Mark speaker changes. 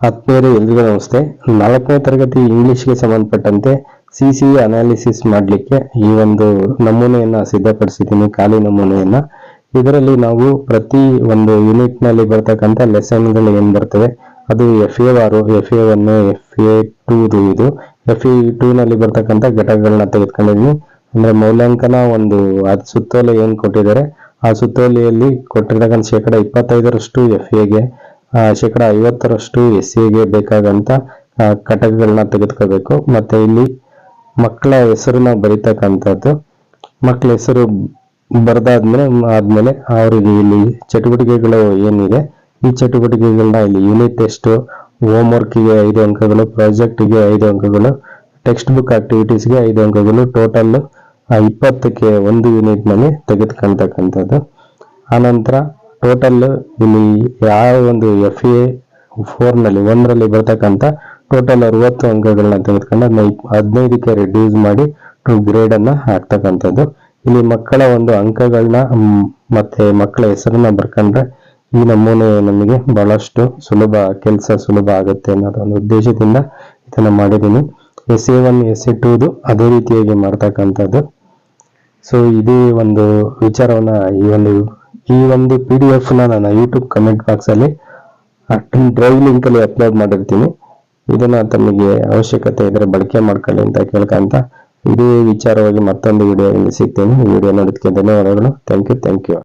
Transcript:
Speaker 1: ಆತ್ಮೀಯರೇ ಎಲ್ರಿಗೂ ನಮಸ್ತೆ ನಾಲ್ಕನೇ ತರಗತಿ ಇಂಗ್ಲಿಷ್ಗೆ ಸಂಬಂಧಪಟ್ಟಂತೆ ಸಿ ಸಿ ಅನಾಲಿಸಿಸ್ ಮಾಡಲಿಕ್ಕೆ ಈ ಒಂದು ನಮೂನೆಯನ್ನ ಸಿದ್ಧಪಡಿಸಿದ್ದೀನಿ, ಖಾಲಿ ನಮೂನೆಯನ್ನ. ಇದರಲ್ಲಿ ನಾವು ಪ್ರತಿ ಒಂದು ಯೂನಿಟ್ನಲ್ಲಿ ಬರ್ತಕ್ಕಂಥ ಲೆಸನ್ಗಳು ಏನ್ ಬರ್ತವೆ? ಅದು ಎಫ್ ಎ ಆರು F A one F A two ಇದು. ಎಫ್ ಎ ಟೂ ನಲ್ಲಿ ಬರ್ತಕ್ಕಂಥ ಘಟಕಗಳನ್ನ ತೆಗೆದುಕೊಂಡಿದ್ದೀನಿ. ಅಂದ್ರೆ ಮೌಲ್ಯಾಂಕನ ಒಂದು, ಅದ್ ಸುತ್ತೋಲೆ ಏನ್ ಕೊಟ್ಟಿದ್ದಾರೆ? ಆ ಸುತ್ತೋಲೆಯಲ್ಲಿ ಕೊಟ್ಟಿರ್ತಕ್ಕಂಥ ಶೇಕಡ ಇಪ್ಪತ್ತೈದರಷ್ಟು ಎಫ್ ಎಗೆ ಶೇಕಡ ಐವತ್ತರಷ್ಟು ಎಸ್ ಎಗೆ ಬೇಕಾಗಂತ ಆ, ಘಟಕಗಳನ್ನ ತೆಗೆದುಕೋಬೇಕು ಮತ್ತೆ ಇಲ್ಲಿ ಮಕ್ಕಳ ಹೆಸರನ್ನ ಬರೀತಕ್ಕಂಥದ್ದು. ಮಕ್ಕಳ ಹೆಸರು ಬರೆದಾದ್ಮೇಲೆ ಆದ್ಮೇಲೆ ಅವರಿಗೆ ಇಲ್ಲಿ ಚಟುವಟಿಕೆಗಳು ಏನಿದೆ ಈ ಚಟುವಟಿಕೆಗಳನ್ನ ಇಲ್ಲಿ ಯೂನಿಟ್ ಟೆಸ್ಟ್ ಹೋಮ್ ವರ್ಕ್ಗೆ ಐದು ಅಂಕಗಳು ಪ್ರಾಜೆಕ್ಟ್ಗೆ ಐದು ಅಂಕಗಳು ಟೆಕ್ಸ್ಟ್ ಬುಕ್ ಆಕ್ಟಿವಿಟೀಸ್ಗೆ ಐದು ಅಂಕಗಳು ಟೋಟಲ್ ಇಪ್ಪತ್ತಕ್ಕೆ ಒಂದು ಯೂನಿಟ್ನಲ್ಲಿ ತೆಗೆದುಕೊಳ್ತಕ್ಕಂಥದ್ದು ಆನಂತರ ಟೋಟಲ್ ಇಲ್ಲಿ ಯಾವ ಒಂದು ಎಫ್ ಎ ಫೋರ್ನಲ್ಲಿ ಒಂದರಲ್ಲಿ ಬರ್ತಕ್ಕಂಥ ಟೋಟಲ್ ಅರವತ್ತು ಅಂಕಗಳನ್ನ ತೆಗೆದುಕೊಂಡು ಅದನ್ನ ಹದಿನೈದಕ್ಕೆ ರೆಡ್ಯೂಸ್ ಮಾಡಿ ಗ್ರೇಡ್ ಅನ್ನ ಹಾಕ್ತಕ್ಕಂಥದ್ದು. ಇಲ್ಲಿ ಮಕ್ಕಳ ಒಂದು ಅಂಕಗಳನ್ನ ಮತ್ತೆ ಮಕ್ಕಳ ಹೆಸರನ್ನ ಬರ್ಕೊಂಡ್ರೆ ಈ ನಮೂನೆ ನಮಗೆ ಬಹಳಷ್ಟು ಸುಲಭ, ಕೆಲಸ ಸುಲಭ ಆಗುತ್ತೆ ಅನ್ನೋದು ಒಂದು ಉದ್ದೇಶದಿಂದ ಇದನ್ನ ಮಾಡಿದ್ದೀನಿ. S A one S A ಟೂದು ಅದೇ ರೀತಿಯಾಗಿ ಮಾಡ್ತಕ್ಕಂಥದ್ದು. ಸೊ ಇದೇ ಒಂದು ವಿಚಾರವನ್ನ ಈ ಒಂದು ಈ ಒಂದು ಪಿ ಡಿ ಎಫ್ ನಾನು ಯೂಟ್ಯೂಬ್ ಕಮೆಂಟ್ ಬಾಕ್ಸ್ ಅಲ್ಲಿ ಡ್ರೈವ್ ಲಿಂಕ್ ಅಲ್ಲಿ ಅಪ್ಲೋಡ್ ಮಾಡಿರ್ತೀನಿ. ಇದನ್ನ ತಮಗೆ ಅವಶ್ಯಕತೆ ಇದ್ರೆ ಬಳಕೆ ಮಾಡ್ಕೊಳ್ಳಿ ಅಂತ ಕೇಳ್ಕೊಂತ ಇದೇ ವಿಚಾರವಾಗಿ ಮತ್ತೊಂದು ವಿಡಿಯೋ ಸಿಗ್ತೀನಿ. ವಿಡಿಯೋ ನೋಡೋದಕ್ಕೆ ಧನ್ಯವಾದಗಳು. Thank you thank you